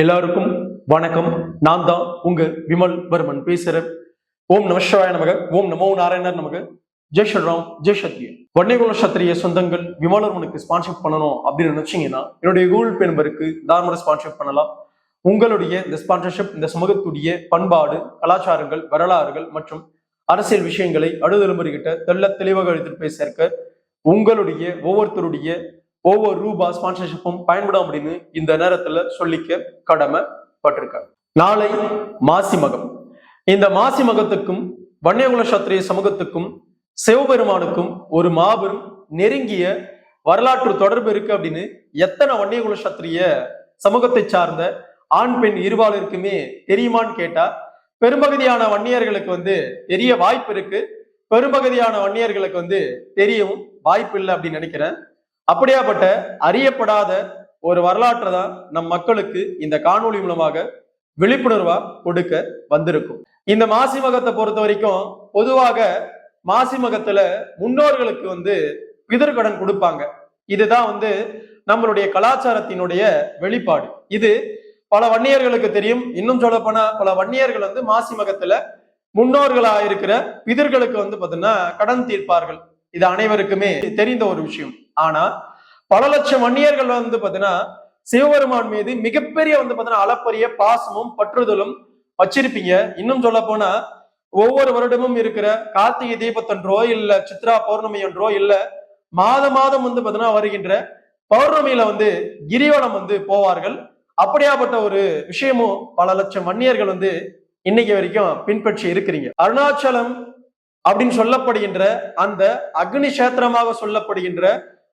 எல்லாருக்கும் வணக்கம். நான் தான் உங்க விமல் வர்மன் பேசுறேன். ஓம் நமசிவாய நமக ஓம் நமோ நாராயணர் நமக. ஜெய் ஸ்ரீராம் ஜெய் சத்ரிய. வன்னிகுல சத்திரிய சொந்தங்கள் விமலர்மனுக்கு ஸ்பான்சர் பண்ணணும் அப்படின்னு நினைச்சீங்கன்னா என்னுடைய கூகுள் பே நம்பருக்கு தாராளமாக ஸ்பான்சர் பண்ணலாம். உங்களுடைய இந்த ஸ்பான்சர்ஷிப் இந்த சமூகத்துடைய பண்பாடு கலாச்சாரங்கள் வரலாறுகள் மற்றும் அரசியல் விஷயங்களை அடுதலைமுறைகிட்ட தெள்ள தெளிவாக எடுத்துட்டு போய் சேர்க்க உங்களுடைய ஒவ்வொருத்தருடைய ஒவ்வொரு ரூபா ஸ்பான்சர்ஷிப்பும் பயன்படும் அப்படின்னு இந்த நேரத்துல சொல்லிக்க கடமைப்பட்டிருக்காங்க. நாளை மாசி மகம். இந்த மாசி மகத்துக்கும் வன்னியகுல சத்திரிய சமூகத்துக்கும் சிவபெருமானுக்கும் ஒரு மாபெரும் நெருங்கிய வரலாற்று தொடர்பு இருக்கு அப்படின்னு எத்தனை வன்னியகுல சத்திரிய சமூகத்தை சார்ந்த ஆண் பெண் இருபாலருக்குமே தெரியுமான்னு கேட்டா பெரும்பகுதியான வன்னியர்களுக்கு வந்து தெரிய வாய்ப்பு இருக்கு. பெரும்பகுதியான வன்னியர்களுக்கு வந்து தெரியவும் வாய்ப்பு இல்லை அப்படின்னு நினைக்கிறேன். அப்படியாப்பட்ட அறியப்படாத ஒரு வரலாற்றை தான் நம் மக்களுக்கு இந்த காணொளி மூலமாக விழிப்புணர்வா கொடுக்க வந்திருக்கும். இந்த மாசி மகத்தை பொறுத்த வரைக்கும் பொதுவாக மாசி மகத்துல முன்னோர்களுக்கு வந்து பிதர்கடன் கொடுப்பாங்க. இதுதான் வந்து நம்மளுடைய கலாச்சாரத்தினுடைய வெளிப்பாடு. இது பல வன்னியர்களுக்கு தெரியும். இன்னும் சொல்ல போனா பல வன்னியர்கள் வந்து மாசி மகத்துல முன்னோர்களா இருக்கிற பிதர்களுக்கு வந்து பாத்தீங்கன்னா கடன் தீர்ப்பார்கள். இது அனைவருக்குமே தெரிந்த ஒரு விஷயம். ஆனா பல லட்சம் வன்னியர்கள் வந்து பாத்தீங்கன்னா சிவபெருமான் மீது மிகப்பெரிய வந்து பாத்தீங்கன்னா அளப்பரிய பாசமும் பற்றுதலும் வச்சிருப்பீங்க. இன்னும் சொல்ல போனா ஒவ்வொரு வருடமும் இருக்கிற கார்த்திகை தீபத்தன்றோ இல்ல சித்ரா பௌர்ணமி என்றோ இல்ல மாத மாதம் வந்து பாத்தீங்கன்னா வருகின்ற பௌர்ணமியில வந்து கிரிவலம் வந்து போவார்கள். அப்படியாப்பட்ட ஒரு விஷயமும் பல லட்சம் வன்னியர்கள் வந்து இன்னைக்கு வரைக்கும் பின்பற்றி இருக்கிறீங்க. அருணாச்சலம் அப்படின்னு சொல்லப்படுகின்ற அந்த அக்னி கஷேத்திரமாக சொல்லப்படுகின்ற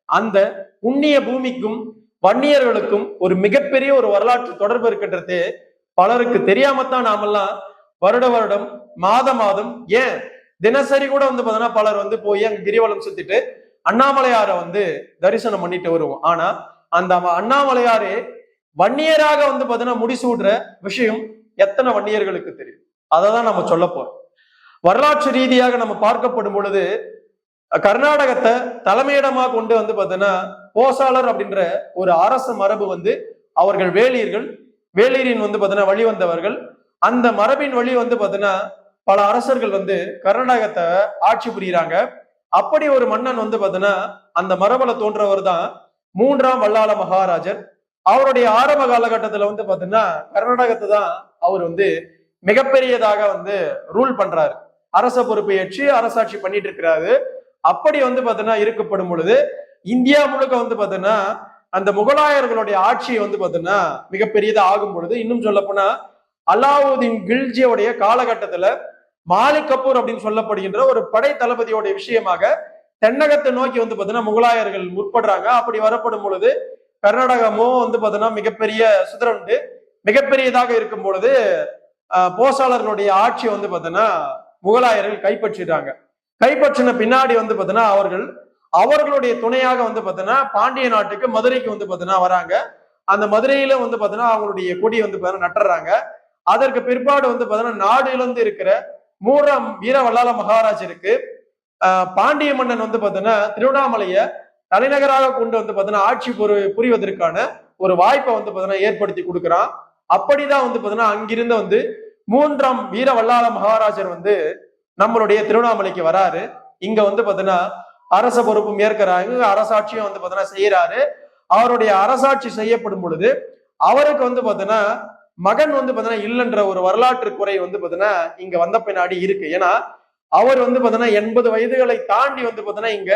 அந்த புண்ணிய பூமிக்கும் வன்னியர்களுக்கும் ஒரு மிகப்பெரிய ஒரு வரலாற்று தொடர்பு இருக்கின்றது. பலருக்கு தெரியாமத்தான் நாமெல்லாம் வருட வருடம் மாத மாதம் ஏன்? தினசரி கூட வந்து பார்த்தோன்னா பலர் வந்து போய் அங்க கிரிவலம் சுத்திட்டு அண்ணாமலையாரை வந்து தரிசனம் பண்ணிட்டு வருவோம். ஆனா அந்த அண்ணாமலையாரே வன்னியராக வந்து பார்த்தீங்கன்னா முடிசூடுற விஷயம் எத்தனை வன்னியர்களுக்கு தெரியும்? அதை தான் நம்ம சொல்ல போறோம். வரலாற்று ரீதியாக நம்ம பார்க்கப்படும் பொழுது கர்நாடகத்தை தலைமையிடமாக கொண்டு வந்து பார்த்தீங்கன்னா போசாளர் அப்படின்ற ஒரு அரச மரபு வந்து அவர்கள் வேலியர்கள் வேலியரின் வந்து பார்த்தீங்கன்னா வழி வந்தவர்கள். அந்த மரபின் வழி வந்து பார்த்தீங்கன்னா பல அரசர்கள் வந்து கர்நாடகத்தை ஆட்சி புரியுறாங்க. அப்படி ஒரு மன்னன் வந்து பார்த்தீங்கன்னா அந்த மரபில் தோன்றவர் தான் மூன்றாம் வல்லாள மகாராஜர். அவருடைய ஆரம்ப காலகட்டத்துல வந்து பாத்தீங்கன்னா கர்நாடகத்தை தான் அவர் வந்து மிகப்பெரியதாக வந்து ரூல் பண்றாரு. அரச பொறுப்பை ஏற்று அரசாட்சி பண்ணிட்டு இருக்கிறாரு அப்படி வந்து பாத்தீங்கன்னா இருக்கப்படும் பொழுது இந்தியா முழுக்க வந்து பாத்தீங்கன்னா அந்த முகலாயர்களுடைய ஆட்சி வந்து பாத்தீங்கன்னா மிகப்பெரியதா ஆகும் பொழுது இன்னும் சொல்ல போனா அலாவுதீன் கில்ஜியோடைய காலகட்டத்துல மாலிக் கபூர் அப்படின்னு சொல்லப்படுகின்ற ஒரு படை தளபதியோடைய விஷயமாக தென்னகத்தை நோக்கி வந்து பாத்தீங்கன்னா முகலாயர்கள் முற்படுறாங்க. அப்படி வரப்படும் பொழுது கர்நாடகமும் வந்து பாத்தீங்கன்னா மிகப்பெரிய சுதரண்டு மிகப்பெரியதாக இருக்கும் பொழுது போசாளர்களுடைய ஆட்சி வந்து பாத்தீங்கன்னா முகலாயர்கள் கைப்பற்றிட்டாங்க. கைப்பற்றின பின்னாடி வந்து பாத்தீங்கன்னா அவர்கள் அவர்களுடைய துணையாக வந்து பாத்தீங்கன்னா பாண்டிய நாட்டுக்கு மதுரைக்கு வந்து பாத்தீங்கன்னா வராங்க. அந்த மதுரையில வந்து பாத்தீங்கன்னா அவங்களுடைய கொடி வந்து பாத்தீங்கன்னா நட்டுறாங்க. அதற்கு பிற்பாடு வந்து பாத்தீங்கன்னா நாடு இழந்து இருக்கிற மூன்றாம் வீர வல்லாள மகாராஜருக்கு பாண்டிய மன்னன் வந்து பாத்தீங்கன்னா திருவண்ணாமலையை தலைநகராக கொண்டு வந்து பாத்தீங்கன்னா ஆட்சி பொறு புரிவதற்கான ஒரு வாய்ப்பை வந்து பார்த்தீங்கன்னா ஏற்படுத்தி கொடுக்குறான். அப்படிதான் வந்து பாத்தீங்கன்னா அங்கிருந்து வந்து மூன்றாம் வீர வல்லாள மகாராஜர் வந்து நம்மளுடைய திருவண்ணாமலைக்கு வராரு. இங்க வந்து பாத்தீங்கன்னா அரச பொறுப்பும் ஏற்கிறாங்க அரசாட்சியும் வந்து பாத்தீங்கன்னா செய்யறாரு. அவருடைய அரசாட்சி செய்யப்படும் பொழுது அவருக்கு வந்து பாத்தீங்கன்னா மகன் வந்து பாத்தீங்கன்னா இல்லைன்ற ஒரு வரலாற்று குறை வந்து பாத்தீங்கன்னா இங்க வந்த பின்னாடி இருக்கு. ஏன்னா அவர் வந்து பாத்தீங்கன்னா எண்பது வயதுகளை தாண்டி வந்து பாத்தீங்கன்னா இங்க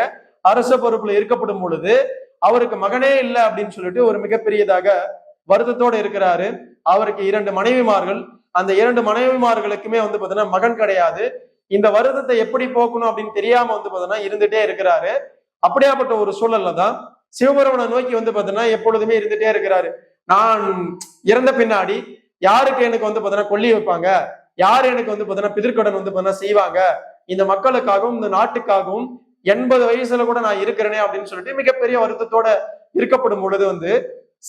அரச பொறுப்புல இருக்கப்படும் பொழுது அவருக்கு மகனே இல்லை அப்படின்னு சொல்லிட்டு ஒரு மிகப்பெரியதாக வருத்தத்தோடு இருக்கிறாரு. அவருக்கு இரண்டு மனைவிமார்கள் அந்த இரண்டு மனைவிமார்களுக்குமே வந்து பாத்தீங்கன்னா மகன் கிடையாது. இந்த வருத்தத்தை எப்படி போக்கணும் அப்படின்னு தெரியாம வந்து பாத்தீங்கன்னா இருந்துட்டே இருக்கிறாரு. அப்படியாப்பட்ட ஒரு சூழல்ல தான் சிவபெருமனை நோக்கி வந்து பாத்தீங்கன்னா எப்பொழுதுமே இருந்துட்டே இருக்கிறாரு. நான் இறந்த பின்னாடி யாருக்கு எனக்கு வந்து பாத்தீங்கன்னா கொல்லி வைப்பாங்க? யார் எனக்கு வந்து பாத்தீங்கன்னா பிதிர்கடன் வந்து பாத்தீங்கன்னா செய்வாங்க? இந்த மக்களுக்காகவும் இந்த நாட்டுக்காகவும் எண்பது வயசுல கூட நான் இருக்கிறேனே அப்படின்னு சொல்லிட்டு மிகப்பெரிய வருத்தத்தோட இருக்கப்படும் பொழுது வந்து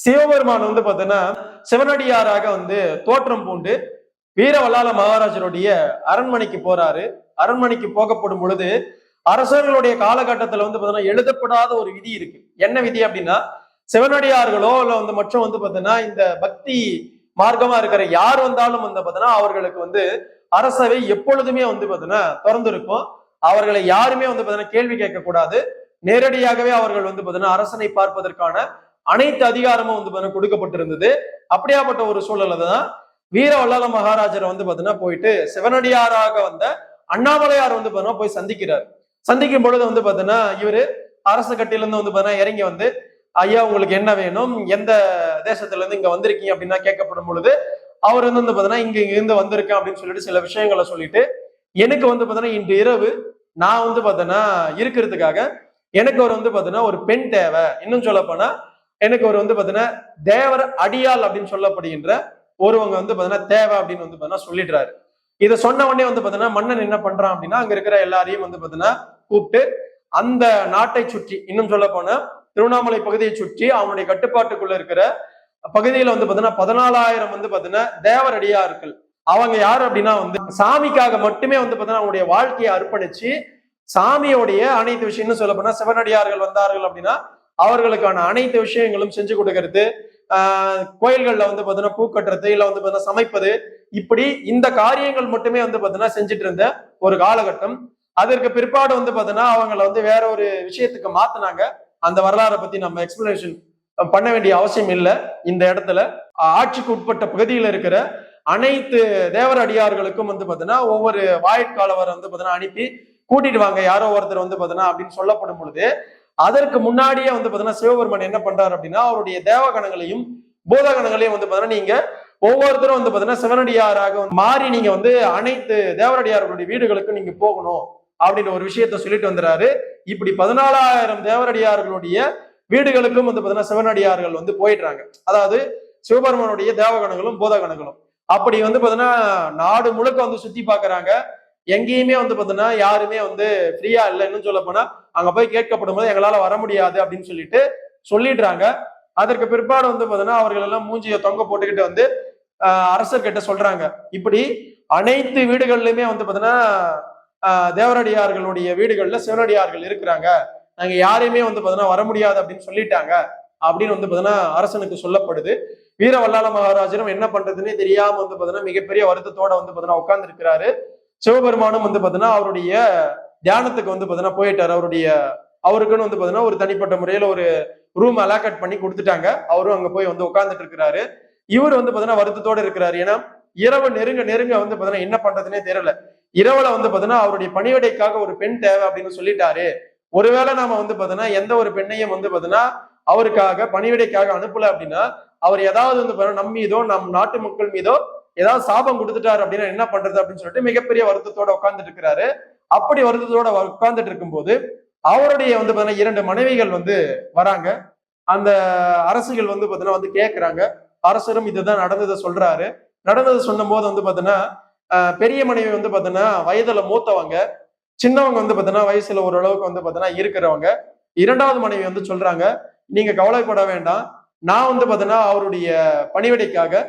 சிவபெருமான் வந்து பாத்தீங்கன்னா சிவனடியாராக வந்து தோற்றம் பூண்டு வீரவல்லால மகாராஜருடைய அரண்மனைக்கு போறாரு. அரண்மனைக்கு போகப்படும் பொழுது அரசர்களுடைய காலகட்டத்துல வந்து பாத்தீங்கன்னா எழுதப்படாத ஒரு விதி இருக்கு. என்ன விதி அப்படின்னா சிவனடியார்களோ இல்ல வந்து மற்றும் வந்து பாத்தீங்கன்னா இந்த பக்தி மார்க்கமா இருக்கிற யார் வந்தாலும் வந்து பாத்தீங்கன்னா அவர்களுக்கு வந்து அரசவை எப்பொழுதுமே வந்து பாத்தீங்கன்னா திறந்து இருக்கும் அவர்களை யாருமே வந்து பாத்தீங்கன்னா கேள்வி கேட்க கூடாது நேரடியாகவே அவர்கள் வந்து பாத்தீங்கன்னா அரசனை பார்ப்பதற்கான அனைத்து அதிகாரமும் வந்து பாத்தீங்கன்னா கொடுக்கப்பட்டிருந்தது. அப்படியாப்பட்ட ஒரு சூழல்ல தான் வீர வல்லால மகாராஜரை வந்து பாத்தீங்கன்னா போயிட்டு சிவனடியாராக வந்த அண்ணாமலையார் வந்து பாத்தீங்கன்னா போய் சந்திக்கிறார். சந்திக்கும் பொழுது வந்து பாத்தீங்கன்னா இவரு அரசு கட்டிலிருந்து வந்து பாத்தீங்கன்னா இறங்கி வந்து ஐயா உங்களுக்கு என்ன வேணும்? எந்த தேசத்துல இருந்து இங்க வந்திருக்கீங்க? அப்படின்னா கேட்கப்படும் பொழுது அவர் வந்து வந்து பாத்தீங்கன்னா இங்க இருந்து வந்திருக்கேன் அப்படின்னு சொல்லிட்டு சில விஷயங்களை சொல்லிட்டு எனக்கு வந்து பாத்தீங்கன்னா இன்று இரவு நான் வந்து பாத்தீங்கன்னா இருக்கிறதுக்காக எனக்கு ஒரு வந்து பாத்தீங்கன்னா ஒரு பெண் தேவை. இன்னும் சொல்ல போனா எனக்கு ஒரு வந்து பாத்தீங்கன்னா தேவர் அடியால் அப்படின்னு சொல்லப்படுகின்ற ஒருவங்க வந்து பாத்தீங்கன்னா தேவை அப்படின்னு வந்து பாத்தீங்கன்னா சொல்லிடுறாரு. இதை சொன்ன உடனே வந்து பாத்தீங்கன்னா மன்னன் என்ன பண்றான் அப்படின்னா அங்க இருக்கிற எல்லாரையும் வந்து பாத்தீங்கன்னா கூப்பிட்டு அந்த நாட்டை சுற்றி இன்னும் சொல்ல போனா திருவண்ணாமலை பகுதியை சுற்றி அவனுடைய கட்டுப்பாட்டுக்குள்ள இருக்கிற பகுதியில வந்து பாத்தீங்கன்னா பதினாலாயிரம் வந்து பாத்தீங்கன்னா தேவரடியார்கள். அவங்க யாரு அப்படின்னா வந்து சாமிக்காக மட்டுமே வந்து பாத்தீங்கன்னா அவனுடைய வாழ்க்கையை அர்ப்பணிச்சு சாமியோடைய அனைத்து விஷயம்னு சொல்ல போனா சிவனடியார்கள் வந்தார்கள் அப்படின்னா அவர்களுக்கான அனைத்து விஷயங்களும் செஞ்சு கொடுக்கறது கோயில்கள்ல வந்து பாத்தீங்கன்னா பூ கட்டுறது இல்ல வந்து பாத்தீங்கன்னா சமைப்பது இப்படி இந்த காரியங்கள் மட்டுமே வந்து பாத்தீங்கன்னா செஞ்சுட்டு இருந்த ஒரு காலகட்டம். அதற்கு பிற்பாடு வந்து பாத்தீங்கன்னா அவங்கள வந்து வேற ஒரு விஷயத்துக்கு மாத்தினாங்க. அந்த வரலாறை பத்தி நம்ம எக்ஸ்பிளனேஷன் பண்ண வேண்டிய அவசியம் இல்லை. இந்த இடத்துல ஆட்சிக்கு உட்பட்ட பகுதியில் இருக்கிற அனைத்து தேவர அடியார்களுக்கும் வந்து பாத்தீங்கன்னா ஒவ்வொரு வாய்க்காலவர் வந்து பாத்தீங்கன்னா அனுப்பி கூட்டிட்டு வாங்க. யாரோ ஒருத்தர் வந்து பாத்தீங்கன்னா அப்படின்னு சொல்லப்படும் பொழுது அதற்கு முன்னாடியே வந்து பாத்தீங்கன்னா சிவபெருமான் என்ன பண்றாரு அப்படின்னா அவருடைய தேவகணங்களையும் பூதகணங்களையும் வந்து பாத்தீங்கன்னா நீங்க ஒவ்வொருத்தரும் வந்து பாத்தீங்கன்னா சிவனடியாராக மாறி நீங்க வந்து அனைத்து தேவரடியார்களுடைய வீடுகளுக்கும் நீங்க போகணும் அப்படின்னு ஒரு விஷயத்த சொல்லிட்டு வந்துறாரு. இப்படி பதினாலாயிரம் தேவரடியார்களுடைய வீடுகளுக்கும் வந்து பாத்தீங்கன்னா சிவனடியார்கள் வந்து போயிடுறாங்க. அதாவது சிவபெருமனுடைய தேவகணங்களும் பூதகணங்களும். அப்படி வந்து பாத்தீங்கன்னா நாடு முழுக்க வந்து சுத்தி பாக்குறாங்க. எங்கேயுமே வந்து பார்த்தோன்னா யாருமே வந்து ஃப்ரீயா இல்லை இன்னும் சொல்ல போனா அங்க போய் கேட்கப்படும் போது எங்களால வர முடியாது அப்படின்னு சொல்லிட்டு சொல்லிடுறாங்க. அதற்கு பிற்பாடு வந்து பார்த்தோன்னா அவர்கள் எல்லாம் மூஞ்சிய தொங்க போட்டுக்கிட்டு வந்து அரசர்கிட்ட சொல்றாங்க. இப்படி அனைத்து வீடுகள்லயுமே வந்து பார்த்தோன்னா தேவரடியார்களுடைய வீடுகள்ல சிவனடியார்கள் இருக்கிறாங்க. நாங்க யாரையுமே வந்து பார்த்தோன்னா வர முடியாது அப்படின்னு சொல்லிட்டாங்க. அப்படின்னு வந்து பார்த்தோன்னா அரசனுக்கு சொல்லப்படுது. வீர வல்லாள மகாராஜரும் என்ன பண்றதுன்னே தெரியாம வந்து பார்த்தோன்னா மிகப்பெரிய வருத்தத்தோட வந்து பார்த்தோன்னா உட்கார்ந்து இருக்கிறாரு சிவபெருமானும் வந்து பாத்தீங்கன்னா அவருடைய தியானத்துக்கு வந்து பாத்தீங்கன்னா போயிட்டார். அவருடைய அவருக்குன்னு வந்து பாத்தீங்கன்னா ஒரு தனிப்பட்ட முறையில ஒரு ரூம் அலாக்கட் பண்ணி கொடுத்துட்டாங்க. அவரும் அங்க போய் வந்து உட்கார்ந்துட்டு இருக்கிறாரு. இவர் வந்து பாத்தீங்கன்னா வருத்தத்தோட இருக்கிறாரு. ஏன்னா இரவு நெருங்க நெருங்க வந்து பாத்தீங்கன்னா என்ன பண்றதுன்னே தெரியல. இரவுல வந்து பாத்தீங்கன்னா அவருடைய பணிவிடைக்காக ஒரு பெண் தேவை அப்படின்னு சொல்லிட்டாரு. ஒருவேளை நாம வந்து பாத்தீங்கன்னா எந்த ஒரு பெண்ணையும் வந்து பாத்தீங்கன்னா அவருக்காக பணிவிடைக்காக அனுப்பல அப்படின்னா அவர் ஏதாவது வந்து பாத்தீங்கன்னா நம் மீதோ நம் நாட்டு மக்கள் மீதோ ஏதாவது சாபம் கொடுத்துட்டாரு அப்படின்னா என்ன பண்றது அப்படின்னு சொல்லிட்டு மிகப்பெரிய வருத்தத்தோட உட்கார்ந்துட்டு இருக்கிறாரு. அப்படி வருத்தத்தோட உட்கார்ந்துட்டு இருக்கும்போது அவருடைய வந்து பாத்தீங்கன்னா இரண்டு மனைவிகள் வந்து வராங்க. அந்த அரசுகள் வந்து பாத்தீங்கன்னா வந்து கேட்கிறாங்க அரசரும் இதுதான் நடந்ததை சொல்றாரு. நடந்ததை சொன்னும் போது வந்து பாத்தீங்கன்னா பெரிய மனைவி வந்து பாத்தீங்கன்னா வயதுல மூத்தவங்க. சின்னவங்க வந்து பாத்தீங்கன்னா வயசுல ஓரளவுக்கு வந்து பாத்தீங்கன்னா இருக்கிறவங்க. இரண்டாவது மனைவி வந்து சொல்றாங்க நீங்க கவலைப்பட வேண்டாம். நான் வந்து பாத்தீங்கன்னா அவருடைய பணிவிடைக்காக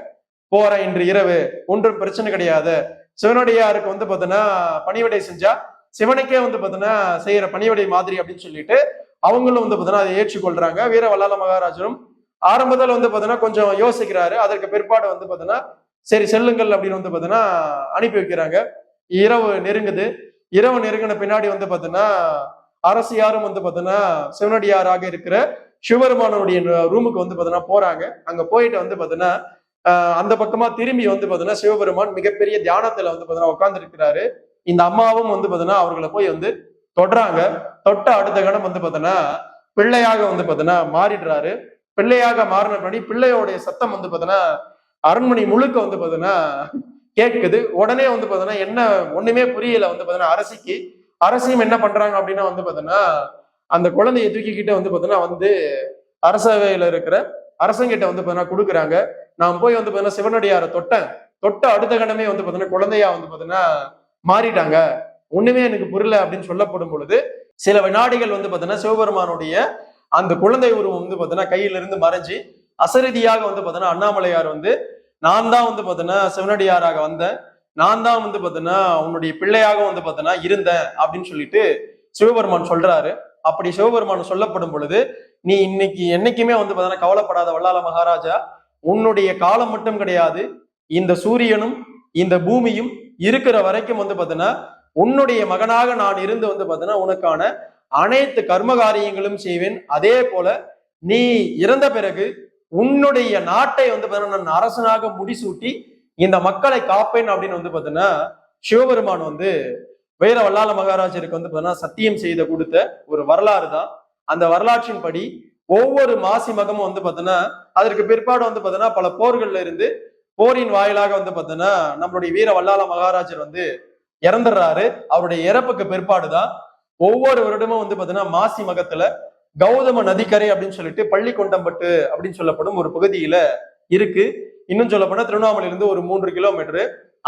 போறேன் இன்று இரவு. ஒன்றும் பிரச்சனை கிடையாது. சிவனடியாருக்கு வந்து பாத்தீங்கன்னா பணிவிடை செஞ்சா சிவனுக்கே வந்து பாத்தீங்கன்னா செய்யற பணிவிடை மாதிரி அப்படின்னு சொல்லிட்டு அவங்களும் வந்து பார்த்தீங்கன்னா அதை ஏற்றுக்கொள்றாங்க. வீர வல்லால மகாராஜரும் ஆரம்பத்தில் வந்து பாத்தீங்கன்னா கொஞ்சம் யோசிக்கிறாரு. அதற்கு பிற்பாடு வந்து பாத்தீங்கன்னா சரி செல்லுங்கள் அப்படின்னு வந்து பாத்தீங்கன்னா அனுப்பி வைக்கிறாங்க. இரவு நெருங்குது. இரவு நெருங்கின பின்னாடி வந்து பாத்தீங்கன்னா அரசியாரும் வந்து பாத்தீங்கன்னா சிவனடியாராக இருக்கிற சிவபெருமானுடைய ரூமுக்கு வந்து பார்த்தீங்கன்னா போறாங்க. அங்க போயிட்டு வந்து பாத்தீங்கன்னா அந்த பக்கமா திரும்பி வந்து பாத்தீங்கன்னா சிவபெருமான் மிகப்பெரிய தியானத்துல வந்து பாத்தீங்கன்னா உட்கார்ந்துருக்கிறாரு இந்த அம்மாவும் வந்து பாத்தீங்கன்னா அவர்களை போய் வந்து தொடுறாங்க தொட்ட அடுத்த கணம் வந்து பாத்தீங்கன்னா பிள்ளையாக வந்து பாத்தீங்கன்னா மாறிடுறாரு பிள்ளையாக மாறின பின்னாடி பிள்ளையோடைய சத்தம் வந்து பாத்தீங்கன்னா அரண்மனை முழுக்க வந்து பாத்தீங்கன்னா கேட்குது உடனே வந்து பாத்தீங்கன்னா என்ன ஒண்ணுமே புரியல வந்து பாத்தீங்கன்னா அரசிக்கு அரசியும் என்ன பண்றாங்க அப்படின்னா வந்து பாத்தீங்கன்னா அந்த குழந்தையை தூக்கிக்கிட்டு வந்து பாத்தீங்கன்னா வந்து அரசவையில இருக்கிற அரசங்கிட்ட வந்து பாத்தீங்கன்னா கொடுக்குறாங்க நான் போய் வந்து பாத்தீங்கன்னா சிவனடியாரை தொட்டேன் தொட்ட அடுத்த கணமே வந்து பாத்தீங்கன்னா குழந்தையா வந்து பாத்தீங்கன்னா மாறிட்டாங்க ஒண்ணுமே எனக்கு புரியல அப்படின்னு சொல்லப்படும் பொழுது சில வினாடிகள் வந்து பாத்தீங்கன்னா சிவபெருமானுடைய அந்த குழந்தை உருவம் வந்து பாத்தீங்கன்னா கையில இருந்து மறைஞ்சு அசரதியாக வந்து பாத்தீங்கன்னா அண்ணாமலையார் வந்து நான் தான் வந்து பாத்தீங்கன்னா சிவனடியாராக வந்தேன் நான் தான் வந்து பாத்தீங்கன்னா உன்னுடைய பிள்ளையாக வந்து பாத்தீங்கன்னா இருந்தேன் அப்படின்னு சொல்லிட்டு சிவபெருமான் சொல்றாரு அப்படி சிவபெருமான் சொல்லப்படும் பொழுது நீ இன்னைக்கு என்னைக்குமே வந்து பாத்தீங்கன்னா கவலைப்படாத வல்லால மகாராஜா உன்னுடைய காலம் மட்டும் கிடையாது இந்த சூரியனும் இந்த பூமியும் இருக்கிற வரைக்கும் வந்து பார்த்தீங்கன்னா உன்னுடைய மகனாக நான் இருந்து வந்து பார்த்தீங்கன்னா உனக்கான அனைத்து கர்ம காரியங்களும் செய்வேன். அதே போல நீ இறந்த பிறகு உன்னுடைய நாட்டை வந்து பார்த்தீங்கன்னா நான் அரசனாக முடிசூட்டி இந்த மக்களை காப்பேன் அப்படின்னு வந்து பார்த்தீங்கன்னா சிவபெருமான் வந்து வீர வல்லால மகாராஜருக்கு வந்து பார்த்தீங்கன்னா சத்தியம் செய்த கொடுத்த ஒரு வரலாறு தான். அந்த வரலாற்றின்படி ஒவ்வொரு மாசி மகமும் வந்து பார்த்தோன்னா அதற்கு பிற்பாடு வந்து பார்த்தோன்னா பல போர்கள்ல இருந்து போரின் வாயிலாக வந்து பார்த்தோன்னா நம்மளுடைய வீர வல்லால மகாராஜர் வந்து இறந்துடுறாரு. அவருடைய இறப்புக்கு பிற்பாடு தான் ஒவ்வொரு வருடமும் வந்து பார்த்தீங்கன்னா மாசி மகத்துல கௌதம நதிக்கரை அப்படின்னு சொல்லிட்டு பள்ளிக்கொண்டம்பட்டு அப்படின்னு சொல்லப்படும் ஒரு பகுதியில இருக்கு. இன்னும் சொல்ல போனா திருவண்ணாமலையிலிருந்து ஒரு மூன்று கிலோமீட்டர்.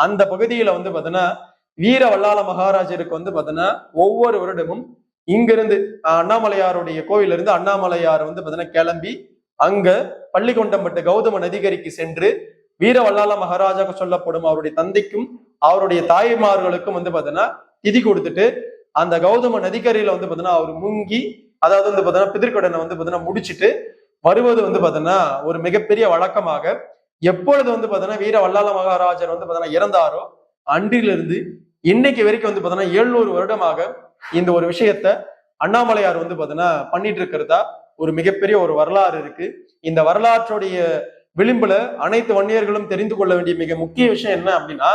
அந்த பகுதியில வந்து பார்த்தீங்கன்னா வீர வல்லால மகாராஜருக்கு வந்து பார்த்தீங்கன்னா ஒவ்வொரு வருடமும் இங்கிருந்து அண்ணாமலையாருடைய கோவில இருந்து அண்ணாமலையார் வந்து பார்த்தீங்கன்னா கிளம்பி அங்க பள்ளிக்கொண்டம்பட்டு கௌதம நதிகரிக்கு சென்று வீர வல்லால மகாராஜாக்கு சொல்லப்படும் அவருடைய தந்தைக்கும் அவருடைய தாய்மார்களுக்கும் வந்து பார்த்தீங்கன்னா திதி கொடுத்துட்டு அந்த கௌதம நதிக்கரையில வந்து பார்த்தீங்கன்னா அவர் முங்கி அதாவது வந்து பார்த்தீங்கன்னா பிதிர்கடனை வந்து பார்த்தீங்கன்னா முடிச்சிட்டு வருவது வந்து பார்த்தீங்கன்னா ஒரு மிகப்பெரிய வழக்கமாக எப்பொழுது வந்து பார்த்தீங்கன்னா வீர வல்லால மகாராஜர் வந்து பார்த்தீங்கன்னா இறந்தாரோ அன்றிலிருந்து இன்னைக்கு வரைக்கும் வந்து பார்த்தீங்கன்னா எழுநூறு வருடமாக இந்த ஒரு விஷயத்த அண்ணாமலையார் வந்து பார்த்தீங்கன்னா பண்ணிட்டு இருக்கிறதா ஒரு மிகப்பெரிய ஒரு வரலாறு இருக்கு. இந்த வரலாற்றுடைய விளிம்புல அனைத்து வன்னியர்களும் தெரிந்து கொள்ள வேண்டிய மிக முக்கிய விஷயம் என்ன அப்படின்னா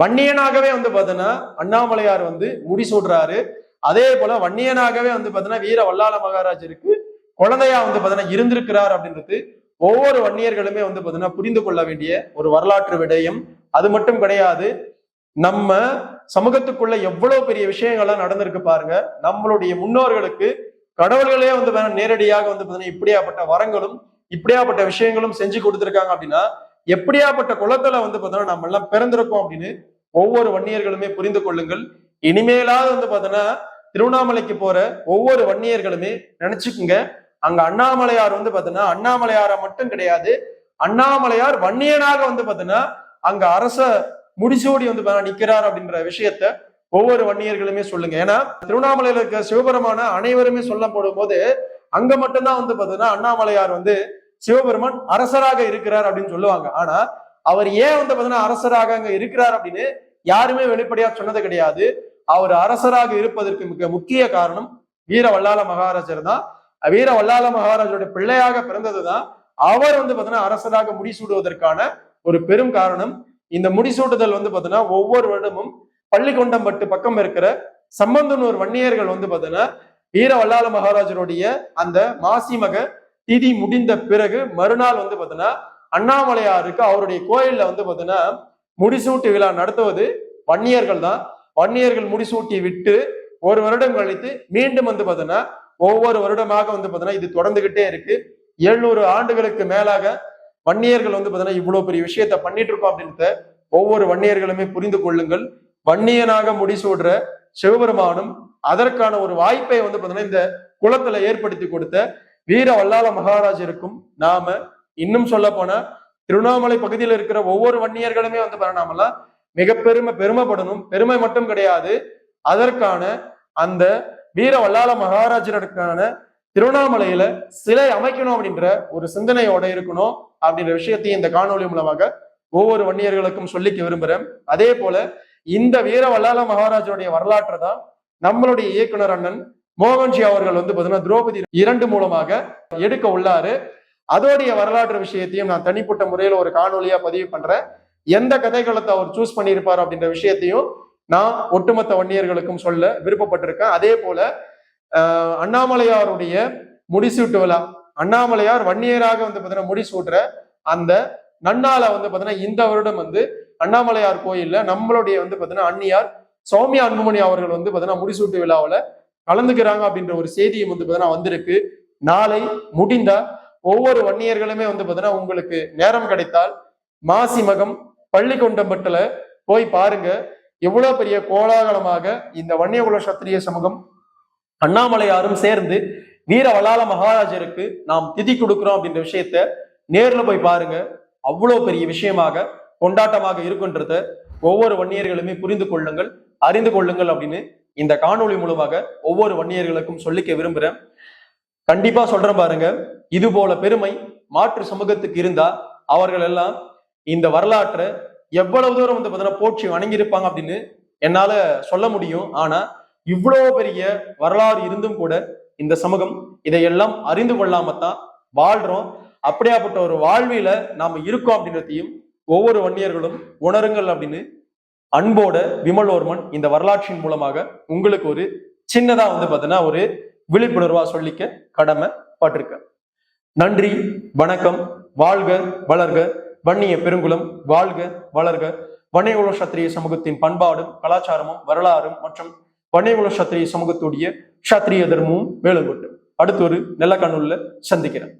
வன்னியனாகவே வந்து பார்த்தீங்கன்னா அண்ணாமலையார் வந்து முடிசூடுறாரு அதே போல வன்னியனாகவே வந்து பார்த்தீங்கன்னா வீர வல்லால மகாராஜருக்கு குழந்தையா வந்து பார்த்தீங்கன்னா இருந்திருக்கிறார் அப்படின்றது ஒவ்வொரு வன்னியர்களுமே வந்து பார்த்தீங்கன்னா புரிந்து கொள்ள வேண்டிய ஒரு வரலாற்று விடயம். அது மட்டும் கிடையாது நம்ம சமூகத்துக்குள்ள எவ்வளவு பெரிய விஷயங்கள்லாம் நடந்திருக்கு பாருங்க. நம்மளுடைய முன்னோர்களுக்கு கடவுள்களே வந்து பார்த்தீங்கன்னா நேரடியாக வந்து பார்த்தீங்கன்னா இப்படியாப்பட்ட வரங்களும் இப்படியாப்பட்ட விஷயங்களும் செஞ்சு கொடுத்துருக்காங்க அப்படின்னா எப்படியாப்பட்ட குளத்துல வந்து பார்த்தீங்கன்னா நம்ம எல்லாம் பிறந்திருக்கோம் அப்படின்னு ஒவ்வொரு வன்னியர்களுமே புரிந்து கொள்ளுங்கள். இனிமேலாவது வந்து பார்த்தீங்கன்னா திருவண்ணாமலைக்கு போற ஒவ்வொரு வன்னியர்களுமே நினைச்சுக்குங்க. அங்க அண்ணாமலையார் வந்து பார்த்தீங்கன்னா அண்ணாமலையார மட்டும் கிடையாது அண்ணாமலையார் வன்னியனாக வந்து பார்த்தீங்கன்னா அங்க அரச முடிசூடி வந்து நிக்கிறார் அப்படின்ற விஷயத்த ஒவ்வொரு வன்னியர்களுமே சொல்லுங்க. ஏன்னா திருவண்ணாமலையில இருக்க சிவபெருமான அனைவருமே சொல்லப்படும் போது அங்க மட்டும்தான் வந்து பார்த்தீங்கன்னா அண்ணாமலையார் வந்து சிவபெருமான் அரசராக இருக்கிறார் அப்படின்னு சொல்லுவாங்க. ஆனா அவர் ஏன் வந்து பார்த்தீங்கன்னா அரசராக அங்க இருக்கிறார் அப்படின்னு யாருமே வெளிப்படையா சொன்னது கிடையாது. அவர் அரசராக இருப்பதற்கு மிக முக்கிய காரணம் வீர வல்லால மகாராஜர் தான். வீர வல்லால மகாராஜருடைய பிள்ளையாக பிறந்ததுதான். அவர் வந்து பார்த்தீங்கன்னா அரசராக முடிசூடுவதற்கான ஒரு பெரும் காரணம். இந்த முடிசூட்டுதல் வந்து பார்த்தீங்கன்னா ஒவ்வொரு வருடமும் பள்ளிக்கொண்டம்பட்டு பக்கம் இருக்கிற சம்பந்தனூர் வன்னியர்கள் வந்து பார்த்தீங்கன்னா வீர வல்லால மகாராஜருடைய அந்த மாசிமக திதி முடிந்த பிறகு மறுநாள் வந்து பார்த்தீங்கன்னா அண்ணாமலையாருக்கு அவருடைய கோயில்ல வந்து பார்த்தீங்கன்னா முடிசூட்டு விழா நடத்துவது வன்னியர்கள் தான். வன்னியர்கள் முடிசூட்டி விட்டு ஒரு வருடம் கழித்து மீண்டும் வந்து பார்த்தீங்கன்னா ஒவ்வொரு வருடமாக வந்து பார்த்தீங்கன்னா இது தொடர்ந்துகிட்டே இருக்கு. எழுநூறு ஆண்டுகளுக்கு மேலாக வன்னியர்கள் வந்து பார்த்தீங்கன்னா இவ்வளவு பெரிய விஷயத்த பண்ணிட்டு இருக்கோம் அப்படின்றத ஒவ்வொரு வன்னியர்களுமே புரிந்து கொள்ளுங்கள். வன்னியனாக முடிசூடுற சிவபெருமானும் அதற்கான ஒரு வாய்ப்பை வந்து பார்த்தீங்கன்னா இந்த குளத்துல ஏற்படுத்தி கொடுத்த வீர வல்லால மகாராஜருக்கும் நாம இன்னும் சொல்ல போனா திருவண்ணாமலை பகுதியில் இருக்கிற ஒவ்வொரு வன்னியர்களுமே வந்து பாருங்க நாமெல்லாம் மிக பெருமை பெருமைப்படணும். பெருமை மட்டும் கிடையாது. அதற்கான அந்த வீர வல்லால மகாராஜருக்கான திருவண்ணாமலையில சிலை அமைக்கணும் அப்படின்ற ஒரு சிந்தனையோட இருக்கணும் அப்படின்ற விஷயத்தையும் இந்த காணொலி மூலமாக ஒவ்வொரு வன்னியர்களுக்கும் சொல்லிக்க விரும்புகிறேன் அதே போல இந்த வீர வல்லால மகாராஜருடைய வரலாற்றை தான் நம்மளுடைய இயக்குனர் அண்ணன் மோகன்ஜி அவர்கள் வந்து பார்த்தீங்கன்னா திரௌபதி இரண்டு மூலமாக எடுக்க உள்ளாரு. அதோடைய வரலாற்று விஷயத்தையும் நான் தனிப்பட்ட முறையில் ஒரு காணொலியா பதிவு பண்றேன். எந்த கதைகளத்தை அவர் சூஸ் பண்ணியிருப்பார் அப்படின்ற விஷயத்தையும் நான் ஒட்டுமொத்த வன்னியர்களுக்கும் சொல்ல விருப்பப்பட்டிருக்கேன். அதே போல அண்ணாமலையாருடைய முடிசூட்டு விழா. அண்ணாமலையார் வன்னியராக வந்து பாத்தீங்கன்னா முடிசூட்டுற அந்த நன்னால வந்து பாத்தீங்கன்னா இந்த வருடம் வந்து அண்ணாமலையார் கோயில்ல நம்மளுடைய வந்து பாத்தீங்கன்னா அன்னியார் சௌமியா அன்புமணி அவர்கள் வந்து பாத்தீங்கன்னா முடிசூட்டு விழாவில் கலந்துக்கிறாங்க அப்படின்ற ஒரு செய்தியும் வந்து பாத்தீங்கன்னா வந்திருக்கு. நாளை முடிந்தா ஒவ்வொரு வன்னியர்களுமே வந்து பாத்தீங்கன்னா உங்களுக்கு நேரம் கிடைத்தால் மாசி மகம் பள்ளிக்கொண்டம்பட்டில் போய் பாருங்க. எவ்வளவு பெரிய கோலாகலமாக இந்த வன்னியகுல சத்திரிய சமூகம் அண்ணாமலையாரும் சேர்ந்து வீர வல்லால மகாராஜருக்கு நாம் திதி கொடுக்கிறோம் அப்படின்ற விஷயத்த நேர்ல போய் பாருங்க. அவ்வளோ பெரிய விஷயமாக கொண்டாட்டமாக இருக்குன்றத. ஒவ்வொரு வன்னியர்களுமே புரிந்து கொள்ளுங்கள் அறிந்து கொள்ளுங்கள் அப்படின்னு இந்த காணொளி மூலமாக ஒவ்வொரு வன்னியர்களுக்கும் சொல்லிக்க விரும்புகிறேன் கண்டிப்பா சொல்றேன் பாருங்க. இது போல பெருமை மாற்று சமூகத்துக்கு இருந்தா அவர்கள் எல்லாம் இந்த வரலாற்றை எவ்வளவு தூரம் வந்து பார்த்தீங்கன்னா போற்றி வணங்கியிருப்பாங்க அப்படின்னு என்னால சொல்ல முடியும். ஆனா இவ்வளவு பெரிய வரலாறு இருந்தும் கூட இந்த சமூகம் இதையெல்லாம் அறிந்து கொள்ளாமத்தான் வாழ்றோம். அப்படியாப்பட்ட ஒரு வாழ்வில நாம இருக்கோம் அப்படின்றதையும் ஒவ்வொரு வன்னியர்களும் உணருங்கள் அப்படின்னு அன்போட விமலோர்மன் இந்த வரலாற்றின் மூலமாக உங்களுக்கு ஒரு சின்னதா வந்து பார்த்தீங்கன்னா ஒரு விழிப்புணர்வா சொல்லிக்க கடமை பட்டிருக்க நன்றி வணக்கம் வாழ்க வளர்க வன்னிய பெருங்குளம் வாழ்க வளர்க. வன்னியகுல சத்திரிய சமூகத்தின் பண்பாடும் கலாச்சாரமும் வரலாறும் மற்றும் வன்னியகுல சத்திரிய சமூகத்துடைய சத்திரிய தர்மமும் வேலுங்கொட்டு அடுத்து ஒரு நல்ல கண்ணுள்ள சந்திக்கிறேன்.